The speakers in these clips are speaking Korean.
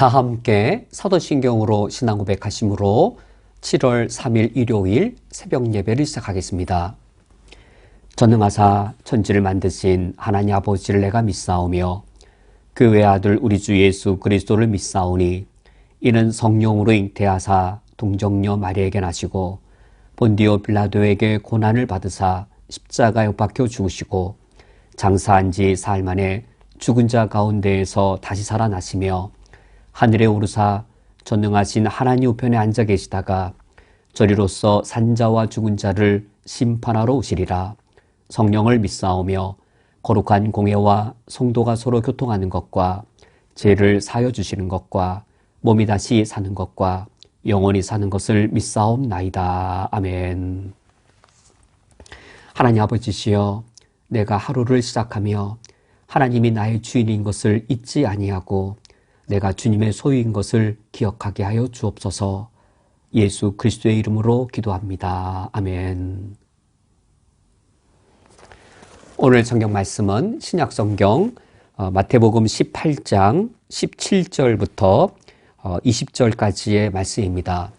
다 함께 사도신경으로 신앙 고백하심으로 7월 3일 일요일 새벽 예배를 시작하겠습니다. 전능하사 천지를 만드신 하나님 아버지를 내가 믿사오며 그 외아들 우리 주 예수 그리스도를 믿사오니 이는 성령으로 잉태하사 동정녀 마리에게 나시고 본디오 빌라도에게 고난을 받으사 십자가에 못 박혀 죽으시고 장사한 지 사흘 만에 죽은 자 가운데에서 다시 살아나시며 하늘에 오르사 전능하신 하나님 우편에 앉아 계시다가 저리로서 산자와 죽은 자를 심판하러 오시리라 성령을 믿사오며 거룩한 공예와 성도가 서로 교통하는 것과 죄를 사여 주시는 것과 몸이 다시 사는 것과 영원히 사는 것을 믿사옵나이다. 아멘. 하나님 아버지시여 내가 하루를 시작하며 하나님이 나의 주인인 것을 잊지 아니하고 내가 주님의 소유인 것을 기억하게 하여 주옵소서. 예수 그리스도의 이름으로 기도합니다. 아멘. 오늘 성경 말씀은 신약 성경 어, 마태복음 18장 17절부터 20절까지의 어, 말씀입니다.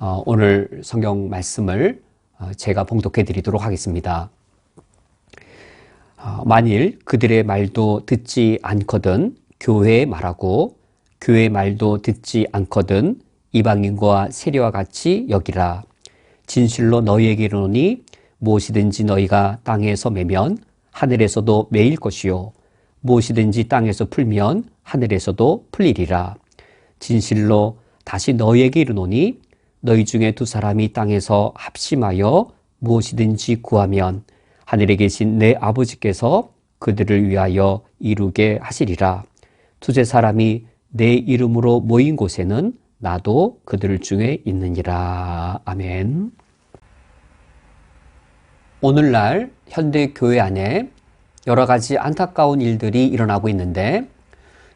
어, 오늘 성경 말씀을 제가 봉독해 드리도록 하겠습니다. 만일 그들의 말도 듣지 않거든 교회의 말하고 교회의 말도 듣지 않거든 이방인과 세리와 같이 여기라. 진실로 너희에게 이르노니 무엇이든지 너희가 땅에서 매면 하늘에서도 매일 것이요 무엇이든지 땅에서 풀면 하늘에서도 풀리리라. 진실로 다시 너희에게 이르노니 너희 중에 두 사람이 땅에서 합심하여 무엇이든지 구하면 하늘에 계신 내 아버지께서 그들을 위하여 이루게 하시리라. 두세 사람이 내 이름으로 모인 곳에는 나도 그들 중에 있느니라. 아멘. 오늘날 현대 교회 안에 여러 가지 안타까운 일들이 일어나고 있는데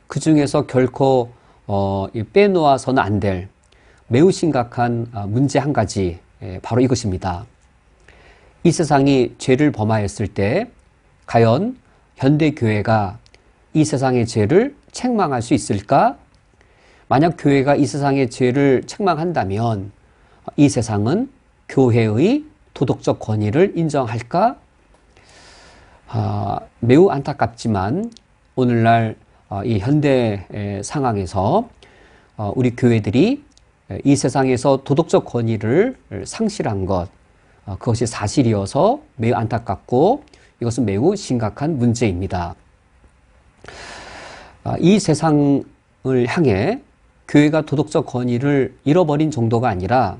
그 중에서 결코 어, 빼놓아서는 안 될 매우 심각한 어, 문제 한 가지 예, 바로 이것입니다. 이 세상이 죄를 범하였을 때 과연 현대 교회가 이 세상의 죄를 책망할 수 있을까? 만약 교회가 이 세상의 죄를 책망한다면 이 세상은 교회의 도덕적 권위를 인정할까? 아, 매우 안타깝지만 오늘날 어, 이 현대 상황에서 어, 우리 교회들이 이 세상에서 도덕적 권위를 상실한 것, 어, 그것이 사실이어서 매우 안타깝고 이것은 매우 심각한 문제입니다. 아, 이 세상을 향해 교회가 도덕적 권위를 잃어버린 정도가 아니라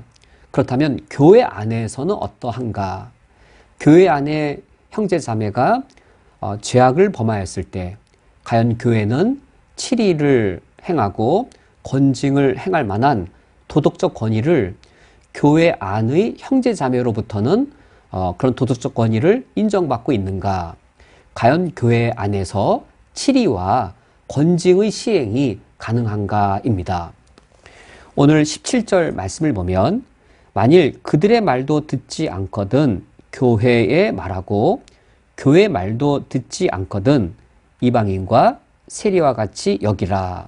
그렇다면 교회 안에서는 어떠한가? 교회 안에 형제 자매가 어, 죄악을 범하였을 때 과연 교회는 치리를 행하고 권징을 행할 만한 도덕적 권위를 교회 안의 형제 자매로부터는 어, 그런 도덕적 권위를 인정받고 있는가? 과연 교회 안에서 치리와 권징의 시행이 가능한가입니다. 오늘 17절 말씀을 보면 만일 그들의 말도 듣지 않거든 교회의 말하고 교회 말도 듣지 않거든 이방인과 세리와 같이 여기라.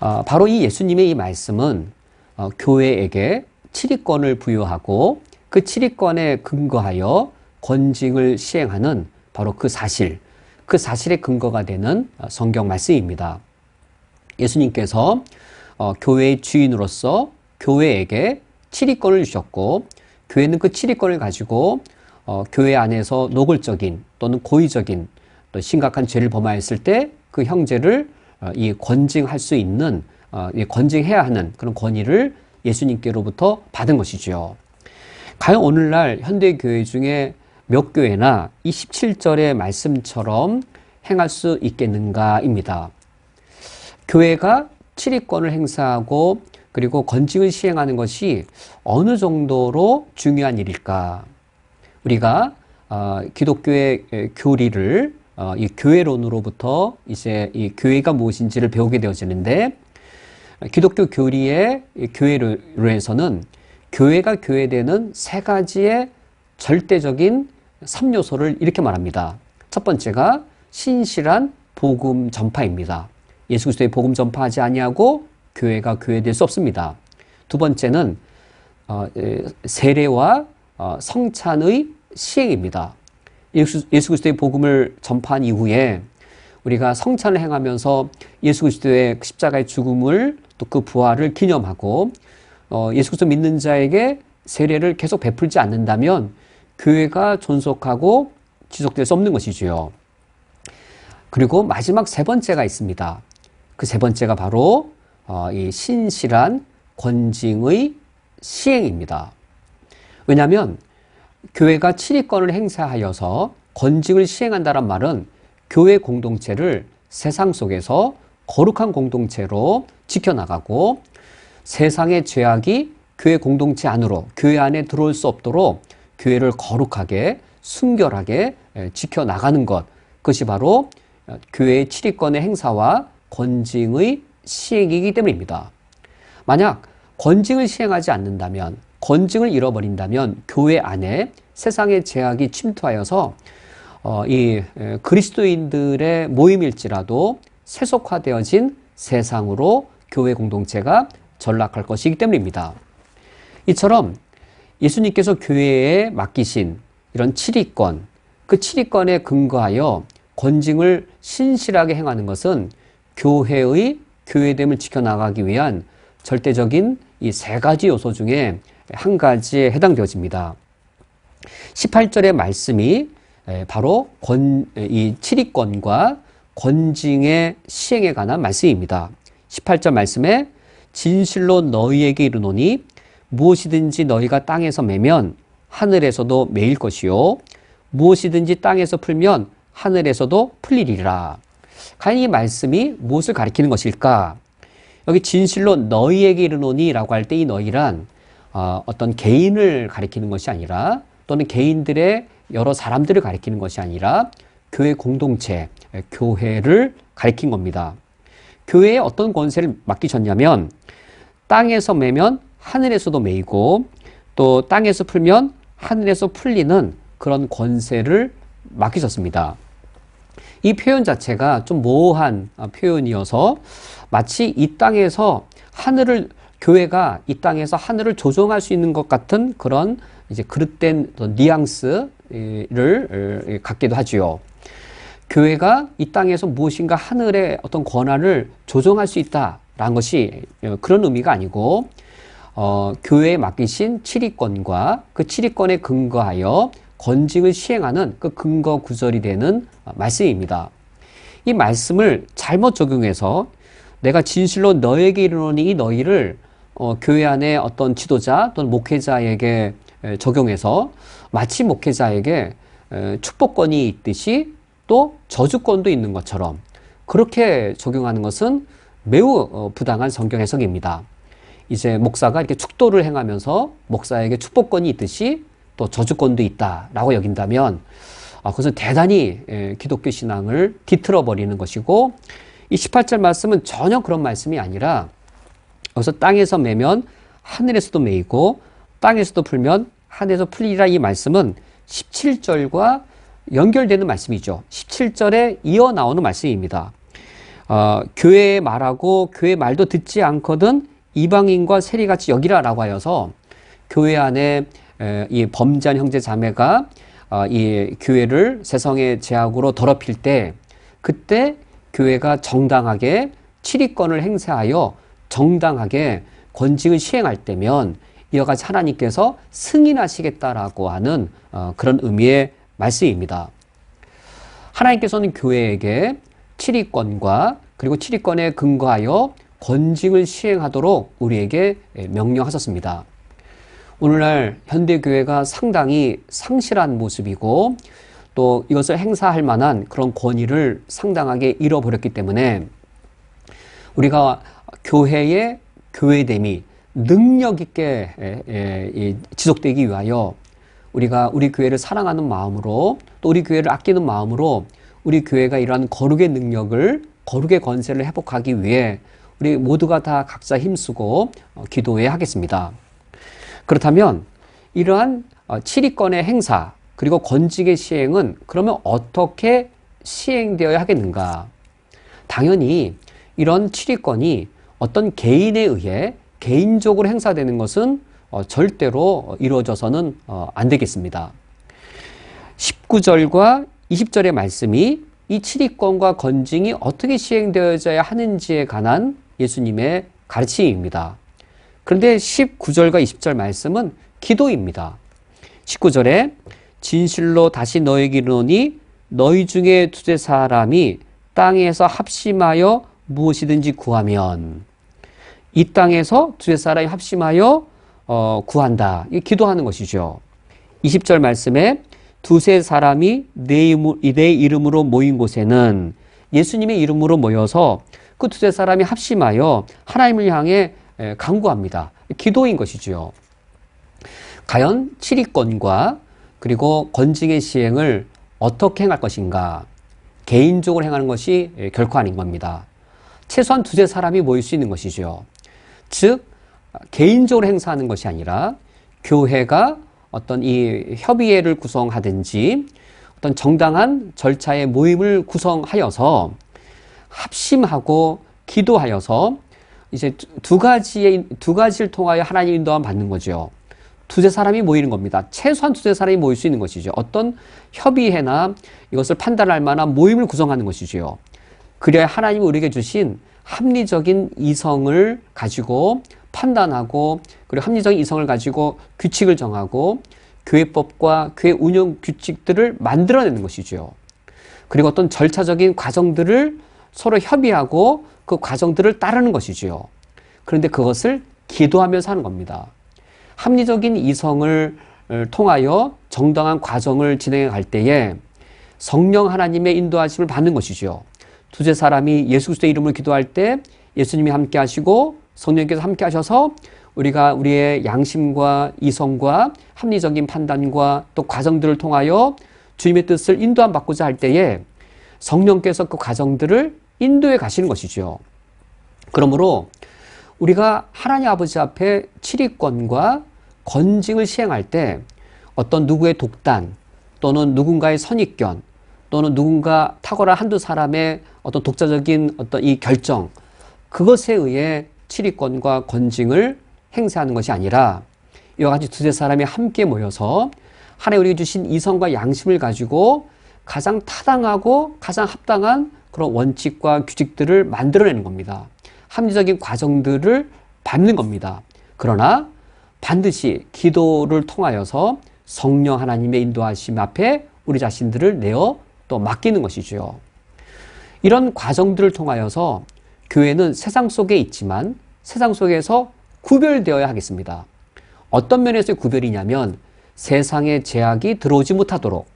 어, 바로 이 예수님의 이 말씀은 어, 교회에게 치리권을 부여하고 그 치리권에 근거하여 권징을 시행하는 바로 그 사실, 그 사실의 근거가 되는 성경 말씀입니다. 예수님께서 어, 교회의 주인으로서 교회에게 치리권을 주셨고 교회는 그 치리권을 가지고 어, 교회 안에서 노골적인 또는 고의적인 또 심각한 죄를 범하였을 때 그 형제를 어, 이 권징할 수 있는 어, 이 권징해야 하는 그런 권위를 예수님께로부터 받은 것이죠. 과연 오늘날 현대 교회 중에 몇 교회나 이 17절의 말씀처럼 행할 수 있겠는가입니다. 교회가 치리권을 행사하고 그리고 건직을 시행하는 것이 어느 정도로 중요한 일일까? 우리가 어, 기독교의 교리를 어, 이 교회론으로부터 이제 이 교회가 무엇인지를 배우게 되어지는데 기독교 교리의 교회론에서는 교회가 교회되는 세 가지의 절대적인 3요소를 이렇게 말합니다. 첫 번째가 신실한 복음 전파입니다. 예수 그리스도의 복음 전파하지 아니하고 교회가 교회될 수 없습니다. 두 번째는 어, 세례와 어, 성찬의 시행입니다. 예수, 그리스도의 복음을 전파한 이후에 우리가 성찬을 행하면서 예수 그리스도의 십자가의 죽음을 또 그 부활을 기념하고 어, 예수 그리스도 믿는 자에게 세례를 계속 베풀지 않는다면 교회가 존속하고 지속될 수 없는 것이지요. 그리고 마지막 세 번째가 있습니다. 그 세 번째가 바로 어, 이 신실한 권징의 시행입니다. 왜냐하면 교회가 치리권을 행사하여서 권징을 시행한다는 말은 교회 공동체를 세상 속에서 거룩한 공동체로 지켜나가고 세상의 죄악이 교회 공동체 안으로 교회 안에 들어올 수 없도록 교회를 거룩하게 순결하게 지켜 나가는 것 그것이 바로 교회의 치리권의 행사와 권징의 시행이기 때문입니다. 만약 권징을 시행하지 않는다면 권징을 잃어버린다면 교회 안에 세상의 제약이 침투하여서 어, 이 그리스도인들의 모임일지라도 세속화되어진 세상으로 교회 공동체가 전락할 것이기 때문입니다. 이처럼 예수님께서 교회에 맡기신 이런 칠위권, 그 칠위권에 근거하여 권징을 신실하게 행하는 것은 교회의 교회됨을 지켜나가기 위한 절대적인 이 세 가지 요소 중에 한 가지에 해당되어집니다. 18절의 말씀이 바로 권, 이 칠위권과 권징의 시행에 관한 말씀입니다. 18절 말씀에 진실로 너희에게 이르노니 무엇이든지 너희가 땅에서 매면 하늘에서도 매일 것이요 무엇이든지 땅에서 풀면 하늘에서도 풀리리라. 과연 이 말씀이 무엇을 가리키는 것일까? 여기 진실로 너희에게 이르노니라고 할 때 이 너희란 어, 어떤 개인을 가리키는 것이 아니라 또는 개인들의 여러 사람들을 가리키는 것이 아니라 교회 공동체, 교회를 가리킨 겁니다. 교회에 어떤 권세를 맡기셨냐면 땅에서 매면 하늘에서도 매이고 또 땅에서 풀면 하늘에서 풀리는 그런 권세를 맡기셨습니다. 이 표현 자체가 좀 모호한 표현이어서 마치 이 땅에서 하늘을 교회가 이 땅에서 하늘을 조종할 수 있는 것 같은 그런 이제 그릇된 뉘앙스를 어, 갖기도 하지요. 교회가 이 땅에서 무엇인가 하늘의 어떤 권한을 조종할 수 있다라는 것이 어, 그런 의미가 아니고 어, 교회에 맡기신 치리권과 그 치리권에 근거하여 권직을 시행하는 그 근거 구절이 되는 말씀입니다. 이 말씀을 잘못 적용해서 내가 진실로 너에게 이르노니 이 너희를 어, 교회 안에 어떤 지도자 또는 목회자에게 적용해서 마치 목회자에게 축복권이 있듯이 또 저주권도 있는 것처럼 그렇게 적용하는 것은 매우 어, 부당한 성경 해석입니다. 이제 목사가 이렇게 축도를 행하면서 목사에게 축복권이 있듯이 또 저주권도 있다라고 여긴다면 아, 그것은 대단히 기독교 신앙을 뒤틀어 버리는 것이고 이 18절 말씀은 전혀 그런 말씀이 아니라 여기서 땅에서 매면 하늘에서도 매이고 땅에서도 풀면 하늘에서 풀리라 이 말씀은 17절과 연결되는 말씀이죠. 17절에 이어 나오는 말씀입니다. 어, 교회의 말하고 교회 말도 듣지 않거든 이방인과 세리같이 여기라라고 하여서 교회 안에 에, 이 범죄한 형제 자매가 어, 이 교회를 세상의 제약으로 더럽힐 때 그때 교회가 정당하게 치리권을 행사하여 정당하게 권징을 시행할 때면 이와 같이 하나님께서 승인하시겠다라고 하는 어, 그런 의미의 말씀입니다. 하나님께서는 교회에게 치리권과 그리고 치리권에 근거하여 권징을 시행하도록 우리에게 명령하셨습니다. 오늘날 현대교회가 상당히 상실한 모습이고 또 이것을 행사할 만한 그런 권위를 상당하게 잃어버렸기 때문에 우리가 교회의 교회됨이 능력 있게 지속되기 위하여 우리가 우리 교회를 사랑하는 마음으로 또 우리 교회를 아끼는 마음으로 우리 교회가 이러한 거룩의 능력을 거룩의 권세를 회복하기 위해 우리 모두가 다 각자 힘쓰고 어, 기도해야 하겠습니다. 그렇다면 이러한 어, 치리권의 행사 그리고 권직의 시행은 그러면 어떻게 시행되어야 하겠는가? 당연히 이런 치리권이 어떤 개인에 의해 개인적으로 행사되는 것은 어, 절대로 이루어져서는 어, 안 되겠습니다. 19절과 20절의 말씀이 이 치리권과 건징이 어떻게 시행되어져야 하는지에 관한 예수님의 가르침입니다. 그런데 19절과 20절 말씀은 기도입니다. 19절에 진실로 다시 너에게 이르노니 너희 중에 두세 사람이 땅에서 합심하여 무엇이든지 구하면 이 땅에서 두세 사람이 합심하여 어, 구한다. 이 기도하는 것이죠. 20절 말씀에 두세 사람이 내, 이름, 내 이름으로 모인 곳에는 예수님의 이름으로 모여서 그 두세 사람이 합심하여 하나님을 향해 강구합니다. 기도인 것이지요. 과연 치리권과 그리고 건징의 시행을 어떻게 행할 것인가? 개인적으로 행하는 것이 결코 아닌 겁니다. 최소한 두세 사람이 모일 수 있는 것이죠. 즉, 개인적으로 행사하는 것이 아니라 교회가 어떤 이 협의회를 구성하든지 어떤 정당한 절차의 모임을 구성하여서 합심하고 기도하여서 이제 두 가지의 두 가지를 통하여 하나님 인도함 받는 거죠. 두세 사람이 모이는 겁니다. 최소한 두세 사람이 모일 수 있는 것이죠. 어떤 협의회나 이것을 판단할 만한 모임을 구성하는 것이지요. 그래야 하나님이 우리에게 주신 합리적인 이성을 가지고 판단하고 그리고 합리적인 이성을 가지고 규칙을 정하고 교회법과 교회 운영 규칙들을 만들어내는 것이죠. 그리고 어떤 절차적인 과정들을 서로 협의하고 그 과정들을 따르는 것이지요. 그런데 그것을 기도하면서 하는 겁니다. 합리적인 이성을 통하여 정당한 과정을 진행해 갈 때에 성령 하나님의 인도하심을 받는 것이죠. 두세 사람이 예수 그리스도의 이름을 기도할 때 예수님이 함께 하시고 성령께서 함께 하셔서 우리가 우리의 양심과 이성과 합리적인 판단과 또 과정들을 통하여 주님의 뜻을 인도함 받고자 할 때에 성령께서 그 과정들을 인도해 가시는 것이죠. 그러므로 우리가 하나님 아버지 앞에 치리권과 건징을 시행할 때 어떤 누구의 독단 또는 누군가의 선입견 또는 누군가 탁월한 한두 사람의 어떤 독자적인 어떤 이 결정 그것에 의해 치리권과 건징을 행사하는 것이 아니라 이와 같이 두세 사람이 함께 모여서 하나님 우리에게 주신 이성과 양심을 가지고 가장 타당하고 가장 합당한 그런 원칙과 규칙들을 만들어내는 겁니다. 합리적인 과정들을 밟는 겁니다. 그러나 반드시 기도를 통하여서 성령 하나님의 인도하심 앞에 우리 자신들을 내어 또 맡기는 것이죠. 이런 과정들을 통하여서 교회는 세상 속에 있지만 세상 속에서 구별되어야 하겠습니다. 어떤 면에서의 구별이냐면 세상의 제약이 들어오지 못하도록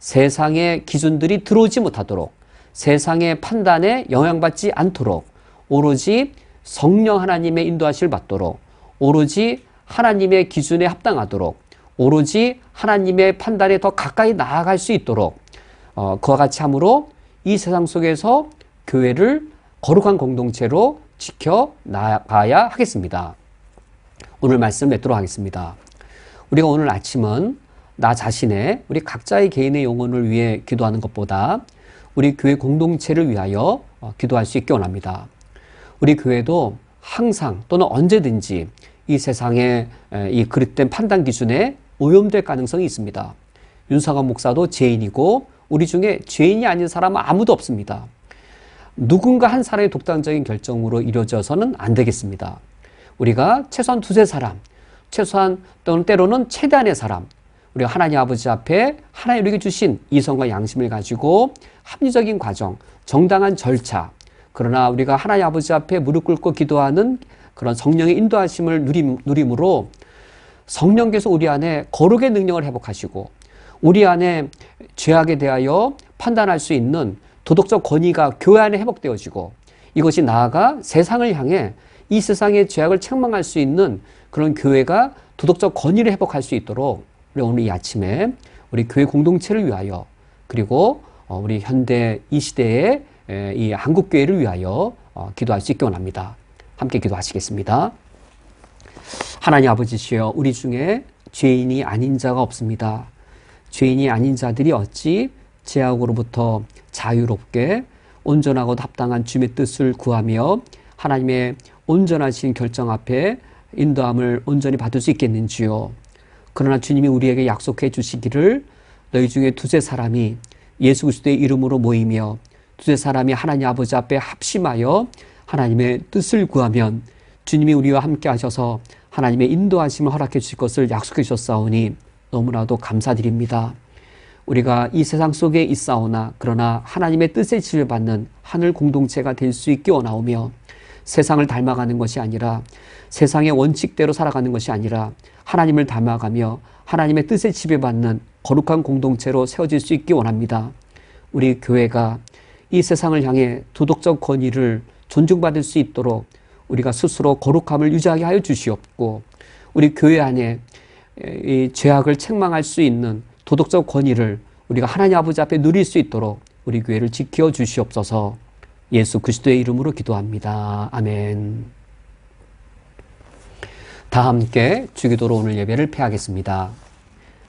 세상의 기준들이 들어오지 못하도록 세상의 판단에 영향받지 않도록 오로지 성령 하나님의 인도하심을 받도록 오로지 하나님의 기준에 합당하도록 오로지 하나님의 판단에 더 가까이 나아갈 수 있도록 어, 그와 같이 함으로 이 세상 속에서 교회를 거룩한 공동체로 지켜 나가야 하겠습니다. 오늘 말씀 맺도록 하겠습니다. 우리가 오늘 아침은 나 자신의 우리 각자의 개인의 영혼을 위해 기도하는 것보다 우리 교회 공동체를 위하여 어, 기도할 수 있게 원합니다. 우리 교회도 항상 또는 언제든지 이 세상의 이 그릇된 판단 기준에 오염될 가능성이 있습니다. 윤상원 목사도 죄인이고 우리 중에 죄인이 아닌 사람은 아무도 없습니다. 누군가 한 사람의 독단적인 결정으로 이루어져서는 안 되겠습니다. 우리가 최소한 두세 사람, 최소한 또는 때로는 최대한의 사람, 우리 하나님 아버지 앞에 하나님 우리에게 주신 이성과 양심을 가지고 합리적인 과정, 정당한 절차, 그러나 우리가 하나님 아버지 앞에 무릎 꿇고 기도하는 그런 성령의 인도하심을 누림, 누림으로 성령께서 우리 안에 거룩의 능력을 회복하시고 우리 안에 죄악에 대하여 판단할 수 있는 도덕적 권위가 교회 안에 회복되어지고 이것이 나아가 세상을 향해 이 세상의 죄악을 책망할 수 있는 그런 교회가 도덕적 권위를 회복할 수 있도록 우리 오늘 이 아침에 우리 교회 공동체를 위하여 그리고 어, 우리 현대 이 시대의 이 한국 교회를 위하여 어, 기도할 수 있게 원합니다. 함께 기도하시겠습니다. 하나님 아버지시여 우리 중에 죄인이 아닌 자가 없습니다. 죄인이 아닌 자들이 어찌 죄악으로부터 자유롭게 온전하고 합당한 주님의 뜻을 구하며 하나님의 온전하신 결정 앞에 인도함을 온전히 받을 수 있겠는지요. 그러나 주님이 우리에게 약속해 주시기를 너희 중에 두세 사람이 예수 그리스도의 이름으로 모이며 두세 사람이 하나님 아버지 앞에 합심하여 하나님의 뜻을 구하면 주님이 우리와 함께 하셔서 하나님의 인도하심을 허락해 주실 것을 약속해 주셨사오니 너무나도 감사드립니다. 우리가 이 세상 속에 있사오나 그러나 하나님의 뜻에 지배받는 하늘 공동체가 될 수 있게 원하오며 세상을 닮아가는 것이 아니라 세상의 원칙대로 살아가는 것이 아니라 하나님을 닮아가며 하나님의 뜻에 지배받는 거룩한 공동체로 세워질 수 있기 원합니다. 우리 교회가 이 세상을 향해 도덕적 권위를 존중받을 수 있도록 우리가 스스로 거룩함을 유지하게 하여 주시옵고 우리 교회 안에 이 죄악을 책망할 수 있는 도덕적 권위를 우리가 하나님 아버지 앞에 누릴 수 있도록 우리 교회를 지켜 주시옵소서 예수 그리스도의 이름으로 기도합니다. 아멘. 다 함께 주기도로 오늘 예배를 폐하겠습니다.